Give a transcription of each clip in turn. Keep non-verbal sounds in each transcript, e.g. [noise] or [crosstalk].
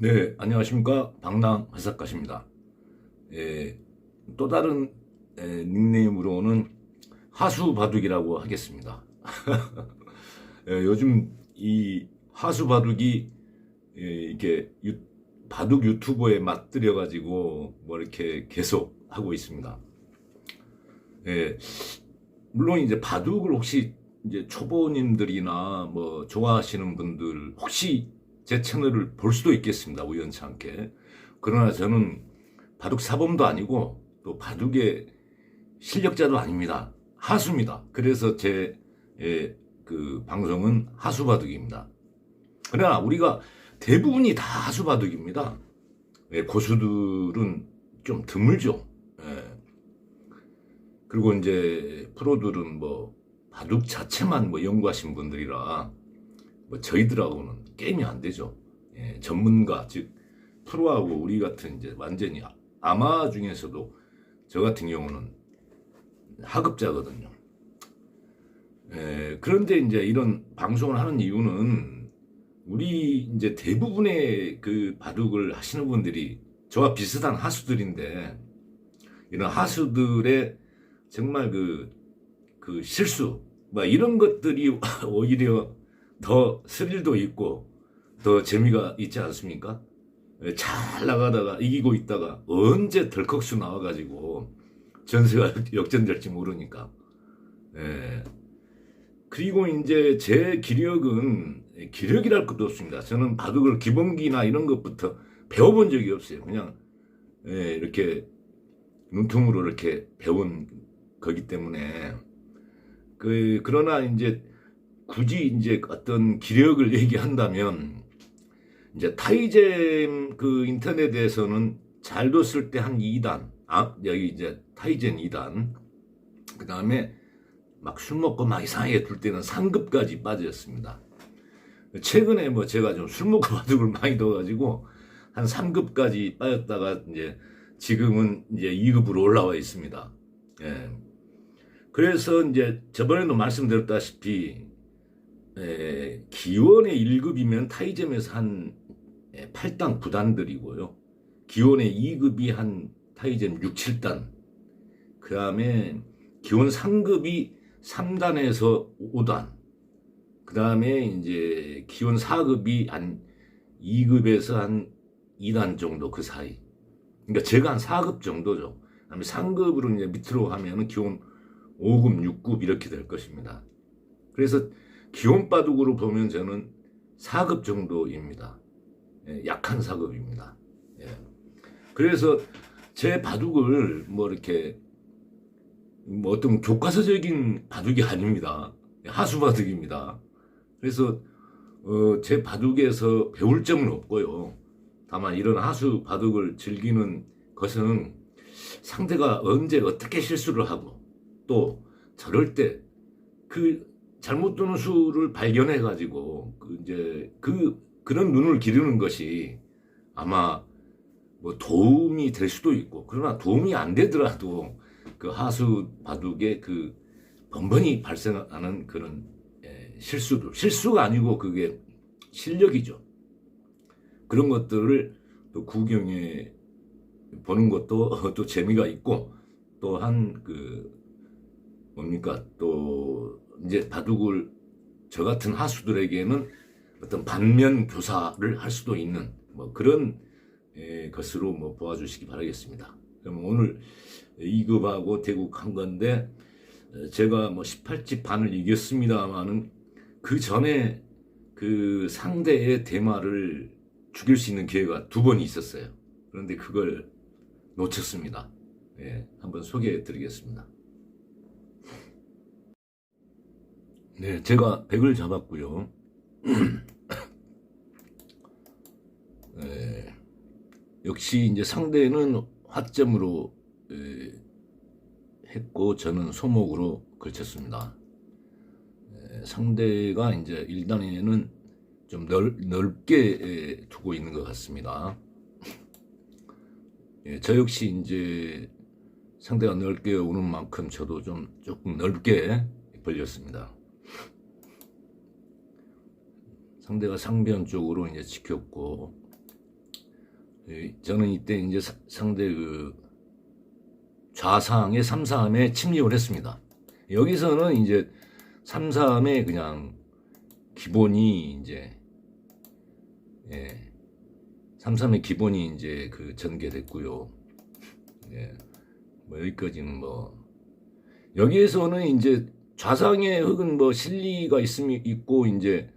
네, 안녕하십니까. 방랑 회사가십니다. 예, 또 다른 예, 닉네임으로는 하수바둑이라고 하겠습니다. [laughs] 예, 요즘 이 하수바둑이 예, 이렇게 유, 바둑 유튜버에 맞들여가지고 뭐 이렇게 계속 하고 있습니다. 예, 물론 이제 바둑을 혹시 이제 초보님들이나 뭐 좋아하시는 분들 혹시 제 채널을 볼 수도 있겠습니다. 우연치 않게. 그러나 저는 바둑 사범도 아니고 또 바둑의 실력자도 아닙니다. 하수입니다. 그래서 제, 예, 그 방송은 하수 바둑입니다. 그러나 우리가 대부분이 다 하수 바둑입니다. 예, 고수들은 좀 드물죠. 예. 그리고 이제 프로들은 뭐 바둑 자체만 뭐 연구하신 분들이라 뭐 저희들하고는 게임이 안 되죠. 예, 전문가 즉 프로하고 우리 같은 이제 완전히 아마 중에서도 저 같은 경우는 하급자거든요. 예, 그런데 이제 이런 방송을 하는 이유는 우리 이제 대부분의 그 바둑을 하시는 분들이 저와 비슷한 하수들인데 이런 하수들의 정말 그, 그 실수, 뭐 이런 것들이 [laughs] 오히려 더 스릴도 있고 더 재미가 있지 않습니까? 예, 잘 나가다가 이기고 있다가 언제 덜컥수 나와가지고 전세가 [laughs] 역전될지 모르니까. 예. 그리고 이제 제 기력은 기력이랄 것도 없습니다. 저는 바둑을 기본기나 이런 것부터 배워본 적이 없어요. 그냥 예, 이렇게 눈통으로 이렇게 배운 거기 때문에 그 그러나 이제 굳이 이제 어떤 기력을 [laughs] 얘기한다면 이제 타이젠 그 인터넷에서는 잘 뒀을 때 한 2단, 아, 여기 이제 타이젠 2단, 그 다음에 막 술 먹고 막 이상하게 둘 때는 3급까지 빠졌습니다. 최근에 뭐 제가 좀 술 먹고 [laughs] 바둑을 많이 넣어가지고 한 3급까지 빠졌다가 이제 지금은 이제 2급으로 올라와 있습니다. 예. 그래서 이제 저번에도 말씀드렸다시피 에, 기원의 1급이면 타이점에서 한 8단 9단들이고요. 기원의 2급이 한 타이점 6, 7단. 그 다음에 기원 3급이 3단에서 5단. 그 다음에 이제 기원 4급이 한 2급에서 한 2단 정도 그 사이. 그러니까 제가 한 4급 정도죠. 그 다음에 3급으로 이제 밑으로 하면은 기원 5급, 6급 이렇게 될 것입니다. 그래서 기온 바둑으로 보면 저는 4급 정도입니다. 예, 약한 4급입니다. 예. 그래서 제 바둑을 뭐 이렇게 뭐 어떤 교과서적인 바둑이 아닙니다. 하수 바둑입니다. 그래서 어, 제 바둑에서 배울 점은 없고요. 다만 이런 하수 바둑을 즐기는 것은 상대가 언제 어떻게 실수를 하고 또 저럴 때 그 잘못 두는 수를 발견해 가지고 그 이제 그 그런 눈을 기르는 것이 아마 뭐 도움이 될 수도 있고 그러나 도움이 안 되더라도 그 하수 바둑에 그 번번이 발생하는 그런 예, 실수들 실수가 아니고 그게 실력이죠. 그런 것들을 또 구경해 보는 것도 [laughs] 또 재미가 있고 또한 그 뭡니까 또 이제 바둑을 저 같은 하수들에게는 어떤 반면 교사를 할 수도 있는 뭐 그런 에, 것으로 뭐 보아주시기 바라겠습니다. 그럼 오늘 2급하고 대국 한 건데 제가 뭐 18집 반을 이겼습니다만은 그 전에 그 상대의 대마를 죽일 수 있는 기회가 두번 있었어요. 그런데 그걸 놓쳤습니다. 예, 한번 소개해 드리겠습니다. 네, 제가 100을 잡았고요. [clears throat] 네, 역시 이제 상대는 화점으로 에, 했고 저는 소목으로 걸쳤습니다. 에, 상대가 이제 1단에는 좀 넓, 넓게 두고 있는 것 같습니다. [clears throat] 예, 저 역시 이제 상대가 넓게 오는 만큼 저도 좀 조금 넓게 벌렸습니다. 상대가 상변 쪽으로 이제 지켰고 예, 저는 이때 이제 사- 상대 그 좌상의 3, 3에 침입을 했습니다. 여기서는 이제 3, 3의 그냥 기본이 이제 예, 3, 3의 기본이 이제 그 전개됐고요. 예, 뭐 여기까지는 뭐 여기에서는 이제 좌상의 흙은 뭐 실리가 있음이 있고 이제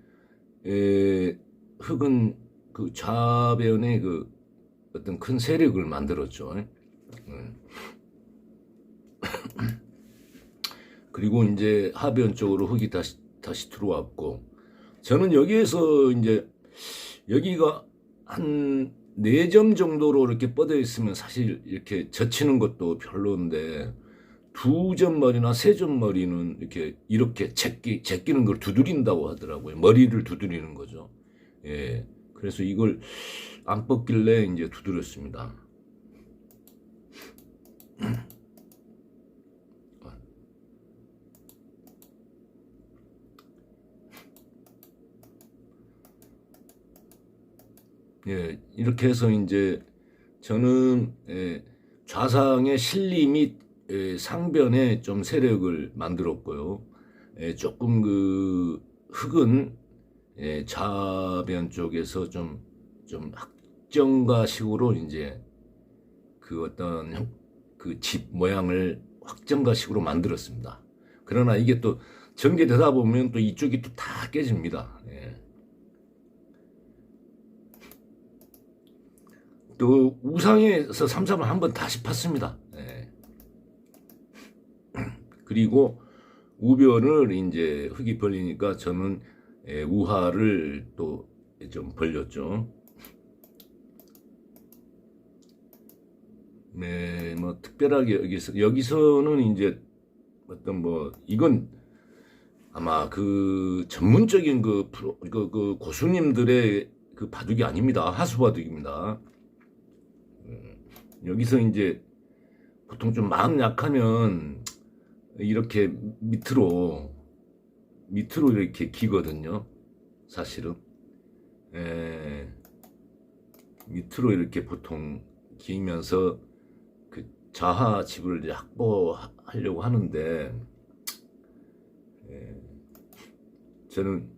에, 흙은 그 좌변에 그 어떤 큰 세력을 만들었죠. 음. [coughs] 그리고 이제 하변 쪽으로 흙이 다시 다시 들어왔고 저는 여기에서 이제 여기가 한네점 정도로 이렇게 뻗어 있으면 사실 이렇게 젖히는 것도 별로인데 두 점 머리나 세 점 머리는 이렇게 이렇게 제끼 제끼는 걸 두드린다고 하더라고요. 머리를 두드리는 거죠. 예. 그래서 이걸 안 뻗길래 이제 두드렸습니다. [clears throat] 예, 이렇게 해서 이제 저는 예, 좌상의 실리 및 예, 상변에 좀 세력을 만들었고요. 예, 조금 그 흙은 예, 좌변 쪽에서 좀, 좀 확정가식으로 이제 그 어떤 그 집 모양을 확정가식으로 만들었습니다. 그러나 이게 또 전개되다 보면 또 이쪽이 또 다 깨집니다. 예. 또 우상에서 삼삼을 한번 다시 팠습니다. 예. 그리고 우변을 이제 흙이 벌리니까 저는 예, 우하를 또 좀 벌렸죠. 네, 뭐 특별하게 여기서 여기서는 이제 어떤 뭐 이건 아마 그 전문적인 그 프로 그, 그 고수님들의 그 바둑이 아닙니다. 하수 바둑입니다. 음, 여기서 이제 보통 좀 마음 약하면 이렇게 밑으로 밑으로 이렇게 기거든요. 사실은 에, 밑으로 이렇게 보통 기면서 그 자하 집을 이제 확보하려고 하는데 에, 저는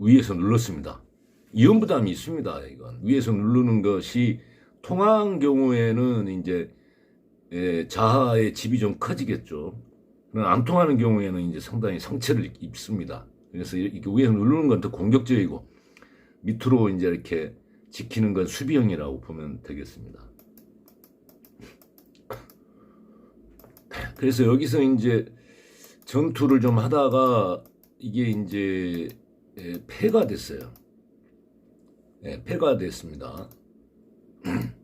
위에서 눌렀습니다. 이온 부담이 있습니다. 이건 위에서 누르는 것이 통한 경우에는 이제 예, 자하의 집이 좀 커지겠죠. 안 통하는 경우에는 이제 상당히 상처를 입습니다. 그래서 이렇게 위에서 누르는 건 더 공격적이고 밑으로 이제 이렇게 지키는 건 수비형이라고 보면 되겠습니다. 그래서 여기서 이제 전투를 좀 하다가 이게 이제 예, 패가 됐어요. 예, 패가 됐습니다. [clears throat]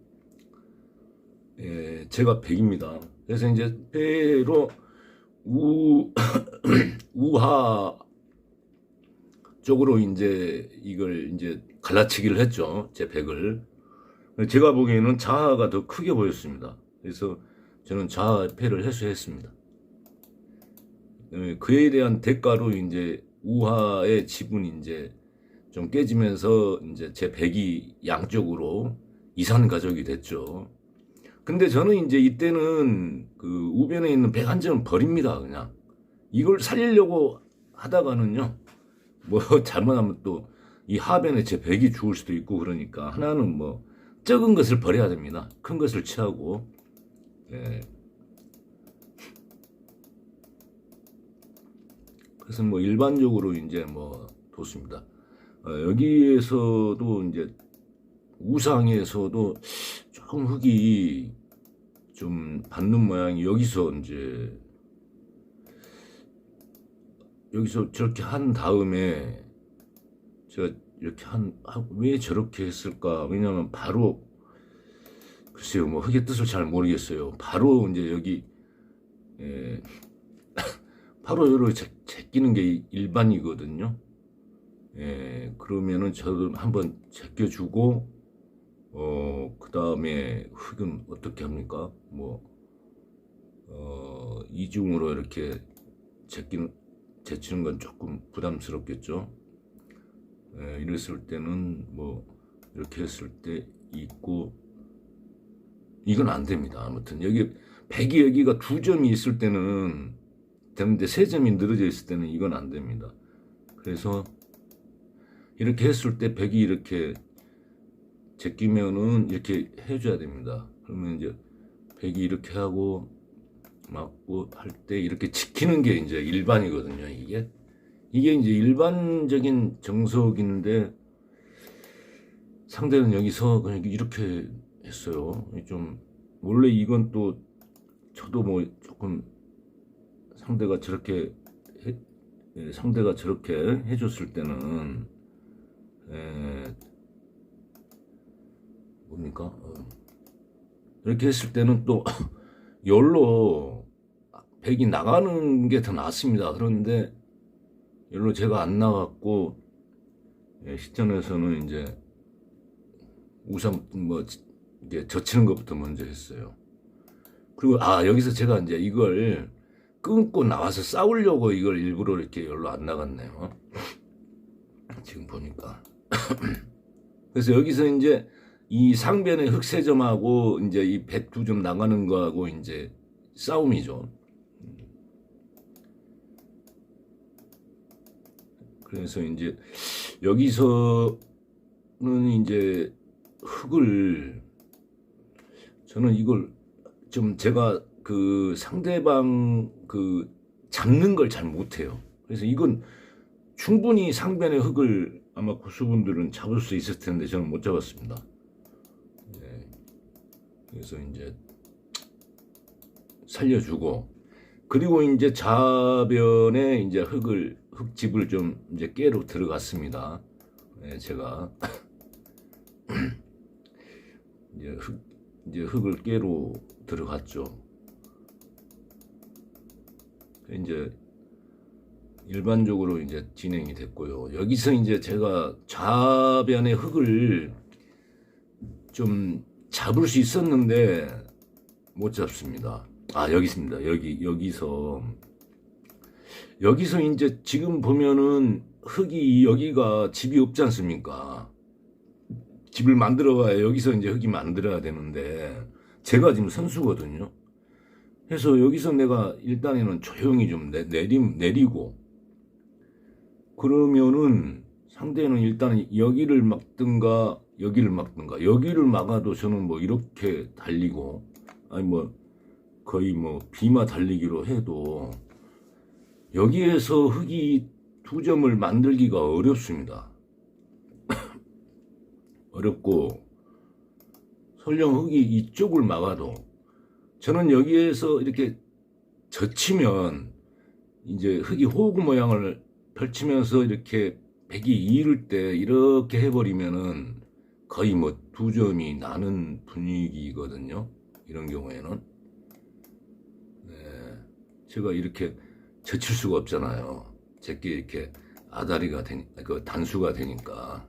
예, 제가 100입니다. 그래서 이제 패로 우 [clears throat] 우하 쪽으로 이제 이걸 이제 갈라치기를 했죠. 제 100을. 제가 보기에는 자하가 더 크게 보였습니다. 그래서 저는 자하 패를 해소했습니다. 예, 그에 대한 대가로 이제 우하의 지분이 이제 좀 깨지면서 이제 제 100이 양쪽으로 이산 가족이 됐죠. 근데 저는 이제 이때는 그 우변에 있는 101점은 버립니다, 그냥. 이걸 살리려고 하다가는요, 뭐 [laughs] 잘못하면 또 이 하변에 제 100이 죽을 수도 있고 그러니까 하나는 뭐 적은 것을 버려야 됩니다. 큰 것을 취하고. 예. 그래서 뭐 일반적으로 이제 뭐 뒀습니다. 어, 여기에서도 이제 우상에서도 흙이 좀 받는 모양이 여기서 이제 여기서 저렇게 한 다음에 제가 이렇게 한 왜 저렇게 했을까? 왜냐면 바로 글쎄요 뭐 흙의 뜻을 잘 모르겠어요. 바로 이제 여기 에, [laughs] 바로 제, 제끼는 게 일반이거든요. 예, 그러면은 저도 한번 제껴주고, 어, 그 다음에 흙은 어떻게 합니까? 뭐, 어, 이중으로 이렇게 제끼는, 제치는 건 조금 부담스럽겠죠. 예, 이랬을 때는 뭐, 이렇게 했을 때 있고 이건 안 됩니다. 아무튼 여기 백이 여기가 두 점이 있을 때는 되는데 세 점이 늘어져 있을 때는 이건 안 됩니다. 그래서 이렇게 했을 때 백이 이렇게 제끼면은 이렇게 해줘야 됩니다. 그러면 이제 백이 이렇게 하고 맞고 할 때 이렇게 지키는 게 이제 일반이거든요. 이게 이게 이제 일반적인 정석인데 상대는 여기서 그냥 이렇게 했어요. 좀 원래 이건 또 저도 뭐 조금 상대가 저렇게 해, 예, 상대가 저렇게 해줬을 때는 에, 뭡니까? 어. 이렇게 했을 때는 또 [laughs] 열로 백이 나가는 게 더 낫습니다. 그런데 열로 제가 안 나갔고 예, 시전에서는 이제 우선 뭐 이제 젖히는 것부터 먼저 했어요. 그리고 아 여기서 제가 이제 이걸 끊고 나와서 싸우려고 이걸 일부러 이렇게 열로 안 나갔네요. 지금 보니까. [laughs] 그래서 여기서 이제 이 상변의 흑세점하고 이제 이 백두점 나가는 거하고 이제 싸움이죠. 그래서 이제 여기서는 이제 흙을 저는 이걸 좀 제가 그 상대방 그 잡는 걸 잘 못해요. 그래서 이건 충분히 상변의 흙을 아마 고수분들은 잡을 수 있을 텐데 저는 못 잡았습니다. 네. 그래서 이제 살려주고 그리고 이제 좌변에 이제 흙을 흙집을 좀 이제 깨로 들어갔습니다. 네, 제가 [clears throat] 이제 흙 이제 흙을 깨로 들어갔죠. 이제 일반적으로 이제 진행이 됐고요. 여기서 이제 제가 좌변의 흙을 좀 잡을 수 있었는데 못 잡습니다. 아 여기 있습니다. 여기 여기서 여기서 이제 지금 보면은 흙이 여기가 집이 없지 않습니까? 집을 만들어가야 여기서 이제 흙이 만들어야 되는데 제가 지금 선수거든요. 그래서 여기서 내가 일단에는 조용히 좀 내, 내리, 내리고 그러면은 상대는 일단 여기를 막든가 여기를 막든가 여기를 막아도 저는 뭐 이렇게 달리고 아니 뭐 거의 뭐 비마 달리기로 해도 여기에서 흙이 두 점을 만들기가 어렵습니다. [coughs] 어렵고 설령 흙이 이쪽을 막아도 저는 여기에서 이렇게 젖히면 이제 흙이 호구 모양을 펼치면서 이렇게 백이 이를 때 이렇게 해버리면은 거의 뭐 두 점이 나는 분위기거든요. 이런 경우에는. 네. 제가 이렇게 젖힐 수가 없잖아요. 제게 이렇게 아다리가 되니, 그 단수가 되니까.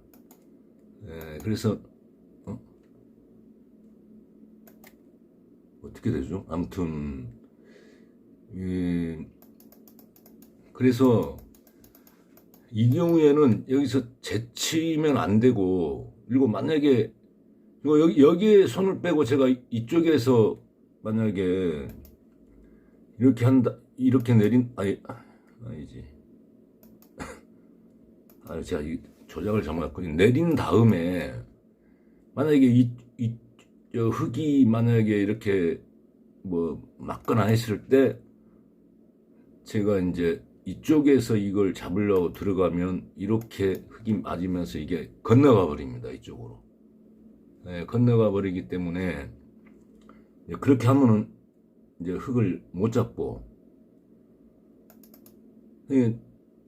네. 그래서, 어? 어떻게 되죠? 아무튼, 예, 그래서 이 경우에는 여기서 제치면 안 되고, 그리고 만약에 여기, 여기에 손을 빼고 제가 이쪽에서 만약에 이렇게 한다, 이렇게 내린, 아니, 아니지. [laughs] 아, 제가 이 조작을 잘못했거든요. 내린 다음에 만약에 이, 이, 저 흙이 만약에 이렇게 뭐 맞거나 했을 때 제가 이제 이쪽에서 이걸 잡으려고 들어가면 이렇게 흙이 맞으면서 이게 건너가 버립니다. 이쪽으로. 네, 건너가 버리기 때문에 그렇게 하면은 이제 흙을 못 잡고 예,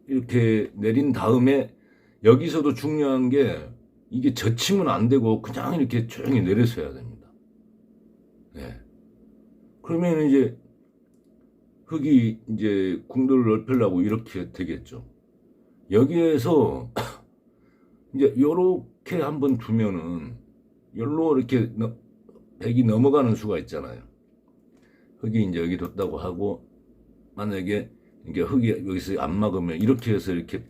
이렇게 내린 다음에 여기서도 중요한 게 이게 젖히면 안 되고 그냥 이렇게 조용히 내려서야 됩니다. 네. 그러면 이제 흙이 이제 궁도를 넓히려고 이렇게 되겠죠. 여기에서 [coughs] 이제 요렇게 한번 두면은 열로 이렇게 너, 백이 넘어가는 수가 있잖아요. 흙이 이제 여기 뒀다고 하고 만약에 이게 흙이 여기서 안 막으면 이렇게 해서 이렇게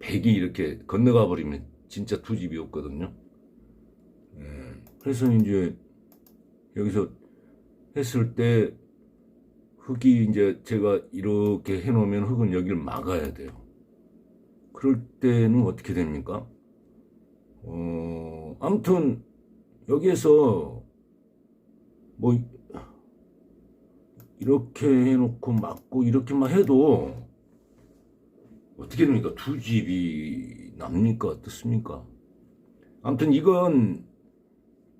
백이 이렇게 건너가 버리면 진짜 두 집이 없거든요. 예, 그래서 이제 여기서 했을 때 흙이 이제 제가 이렇게 해놓으면 흙은 여기를 막아야 돼요. 그럴 때는 어떻게 됩니까? 어, 아무튼 여기에서 뭐 이렇게 해놓고 막고 이렇게 만 해도 어떻게 됩니까? 두 집이 납니까? 어떻습니까? 아무튼 이건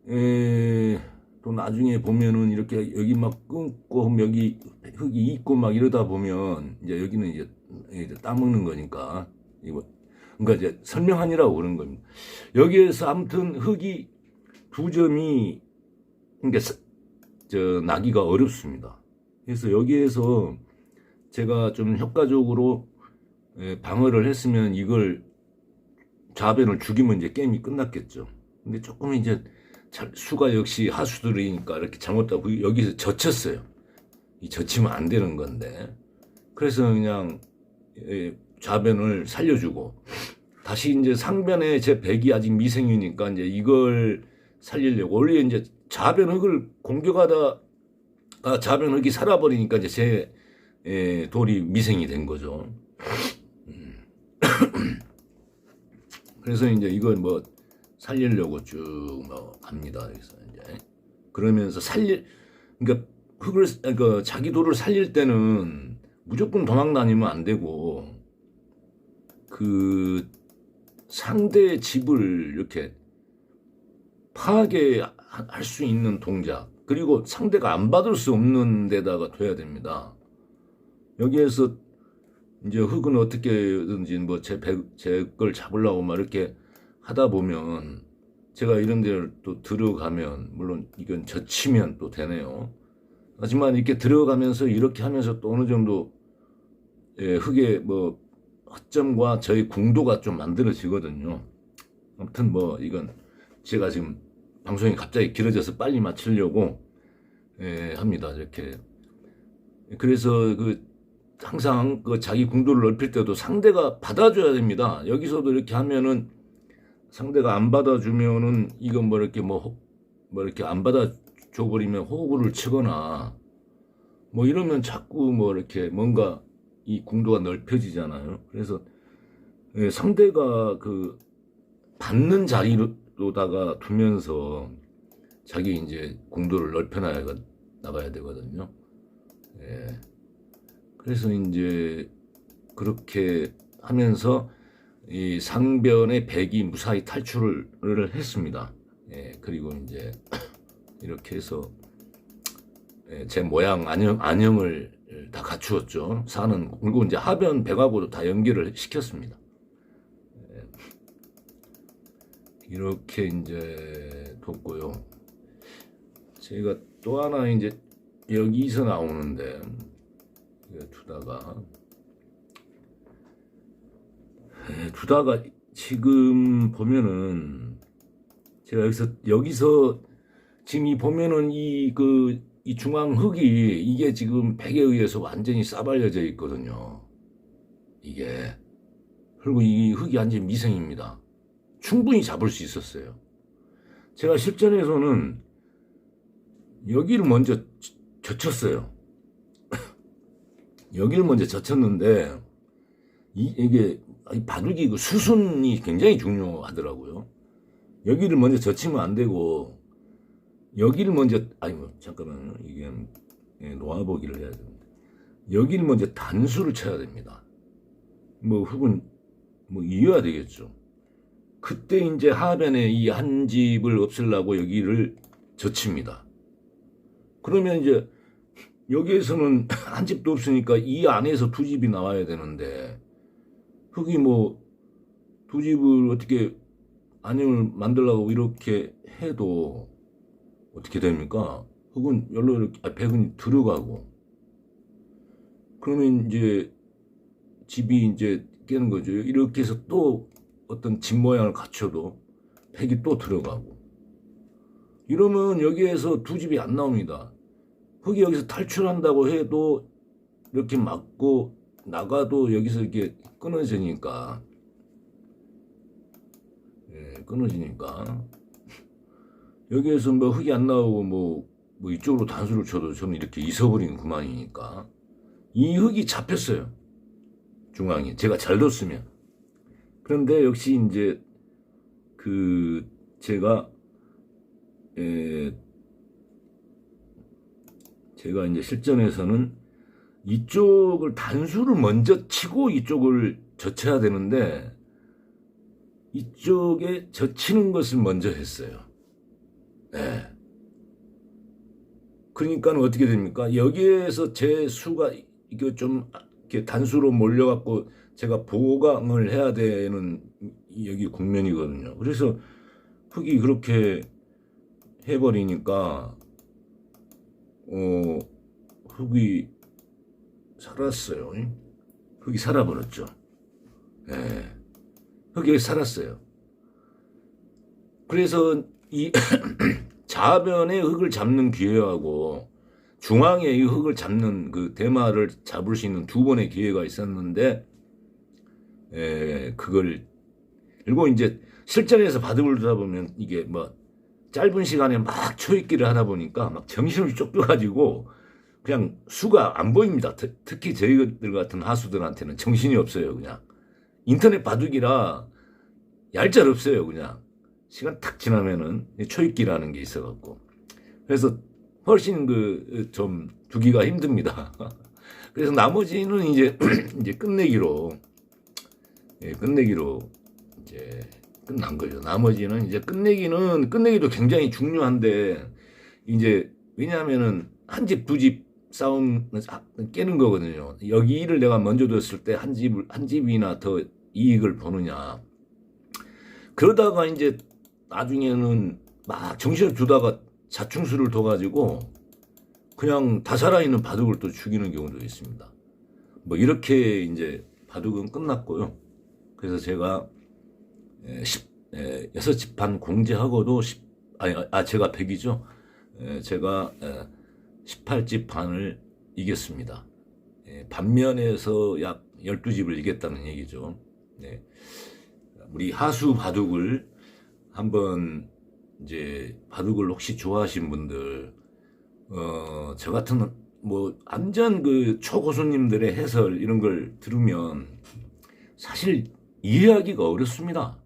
에, 또 나중에 보면은 이렇게 여기 막 끊고 여기 흙이 있고 막 이러다 보면 이제 여기는 이제, 이제 따먹는 거니까 이거 그러니까 이제 설명하니라고 그런 겁니다. 여기에서 아무튼 흙이 두 점이 그러니까 서- 저 나기가 어렵습니다. 그래서 여기에서 제가 좀 효과적으로 예, 방어를 했으면 이걸 좌변을 죽이면 이제 게임이 끝났겠죠. 근데 조금 이제 잘- 수가 역시 하수들이니까 이렇게 잘못하고 여기서 젖혔어요. 이 젖히면 안 되는 건데. 그래서 그냥 예, 좌변을 살려주고 다시 이제 상변에 제 백이 아직 미생이니까 이제 이걸 살리려고 원래 이제 좌변 흙을 공격하다 아, 좌변 흙이 살아버리니까 이제 제 예, 돌이 미생이 된 거죠. 음. [coughs] 그래서 이제 이걸 뭐 살리려고 쭉뭐 갑니다. 그래서 이제 그러면서 살릴 그러니까 흙을 그러니까 자기 돌을 살릴 때는 무조건 도망 다니면 안 되고 그 상대 집을 이렇게 파괴할 수 있는 동작 그리고 상대가 안 받을 수 없는 데다가 둬야 됩니다. 여기에서 이제 흙은 어떻게든지 뭐 제 제 걸 잡으려고 막 이렇게 하다 보면 제가 이런 데를 또 들어가면 물론 이건 젖히면 또 되네요. 하지만 이렇게 들어가면서 이렇게 하면서 또 어느 정도 예, 흙의 뭐 허점과 저희 궁도가 좀 만들어지거든요. 아무튼 뭐 이건 제가 지금 방송이 갑자기 길어져서 빨리 마치려고 예, 합니다. 이렇게 그래서 그 항상 그 자기 궁도를 넓힐 때도 상대가 받아줘야 됩니다. 여기서도 이렇게 하면은 상대가 안 받아주면은 이건 뭐 이렇게 뭐, 뭐 이렇게 안 받아줘 버리면 호구를 치거나 뭐 이러면 자꾸 뭐 이렇게 뭔가 이 궁도가 넓혀지잖아요. 그래서 예, 상대가 그 받는 자리로다가 두면서 자기 이제 궁도를 넓혀나야 나가야 되거든요. 예. 그래서 이제 그렇게 하면서 이 상변의 백이 무사히 탈출을 했습니다. 예, 그리고 이제 [clears throat] 이렇게 해서 예, 제 모양 안형, 안형을 다 갖추었죠. 사는 그리고 이제 하변 백하고도 다 연결을 시켰습니다. 예, 이렇게 이제 뒀고요. 제가 또 하나 이제 여기서 나오는데 두다가 예, 두다가 지금 보면은 제가 여기서 여기서 지금 이 보면은 이그 이 중앙 흙이 이게 지금 백에 의해서 완전히 싸발려져 있거든요. 이게 그리고 이 흙이 완전 미생입니다. 충분히 잡을 수 있었어요. 제가 실전에서는 여기를 먼저 젖혔어요. [laughs] 여기를 먼저 젖혔는데 이, 이게 이 바둑이 그 수순이 굉장히 중요하더라고요. 여기를 먼저 젖히면 안 되고 여기를 먼저 아니 뭐 잠깐만요 이게 예, 놓아보기를 해야 됩니다. 여기를 먼저 단수를 쳐야 됩니다. 뭐 흙은 뭐 이어야 되겠죠. 그때 이제 하변에 이 한 집을 없애려고 여기를 젖힙니다. 그러면 이제 여기에서는 [laughs] 한 집도 없으니까 이 안에서 두 집이 나와야 되는데 흙이 뭐 두 집을 어떻게 안녕을 만들려고 이렇게 해도 어떻게 됩니까? 흙은 열로 이렇게 아, 백은 들어가고 그러면 이제 집이 이제 깨는 거죠. 이렇게 해서 또 어떤 집 모양을 갖춰도 백이 또 들어가고 이러면 여기에서 두 집이 안 나옵니다. 흙이 여기서 탈출한다고 해도 이렇게 막고 나가도 여기서 이렇게 끊어지니까. 예, 끊어지니까. 여기에서 뭐 흙이 안 나오고 뭐, 뭐 이쪽으로 단수를 쳐도 저는 이렇게 있어버리는 그만이니까. 이 흙이 잡혔어요. 중앙에. 제가 잘 뒀으면. 그런데 역시 이제 그 제가 에 제가 이제 실전에서는 이쪽을 단수를 먼저 치고 이쪽을 젖혀야 되는데 이쪽에 젖히는 것을 먼저 했어요. 네. 그러니까 어떻게 됩니까? 여기에서 제 수가 이게 좀 이렇게 단수로 몰려갖고 제가 보강을 해야 되는 여기 국면이거든요. 그래서 흙이 그렇게 해버리니까 어 흙이 살았어요. 흙이 살아버렸죠. 예. 흙이 살았어요. 그래서 이 [clears throat] 좌변의 흙을 잡는 기회하고 중앙에 이 흙을 잡는 그 대마를 잡을 수 있는 두 번의 기회가 있었는데 에, 그걸 그리고 이제 실전에서 바둑을 두다 보면 이게 뭐 짧은 시간에 막 초읽기를 하다 보니까 막 정신을 쫓겨가지고 그냥 수가 안 보입니다. 트, 특히 저희들 같은 하수들한테는 정신이 없어요. 그냥 인터넷 바둑이라 얄짤 없어요. 그냥 시간 탁 지나면은 초읽기라는 게 있어갖고 그래서 훨씬 그 좀 두기가 힘듭니다. [laughs] 그래서 나머지는 이제 [clears throat] 이제 끝내기로 예, 끝내기로 이제 끝난 거죠. 나머지는 이제 끝내기는 끝내기도 굉장히 중요한데 이제 왜냐하면은 한 집 두 집 싸움 깨는 거거든요. 여기를 내가 먼저 뒀을 때 한 집을 한 집이나 더 이익을 보느냐. 그러다가 이제 나중에는 막 정신을 두다가 자충수를 둬가지고 그냥 다 살아있는 바둑을 또 죽이는 경우도 있습니다. 뭐 이렇게 이제 바둑은 끝났고요. 그래서 제가 10, 6집 반 공제하고도 10, 아니, 아, 제가 100이죠. 제가 18집 반을 이겼습니다. 예, 반면에서 약 12집을 이겼다는 얘기죠. 네. 우리 하수 바둑을 한번 이제 바둑을 혹시 좋아하시는 분들 어, 저 같은 뭐 완전 그 초고수님들의 해설 이런 걸 들으면 사실 이해하기가 어렵습니다.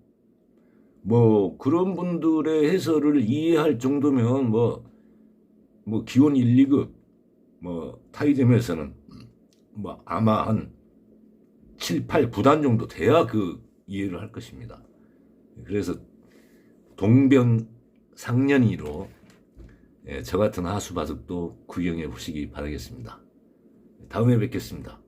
뭐 그런 분들의 해설을 이해할 정도면 뭐, 뭐 기원 1, 2급 뭐 타이점에서는 뭐 아마 한 7, 8, 9단 정도 돼야 그 이해를 할 것입니다. 그래서 동병상련이로 예, 저 같은 하수바둑도 구경해 보시기 바라겠습니다. 다음에 뵙겠습니다.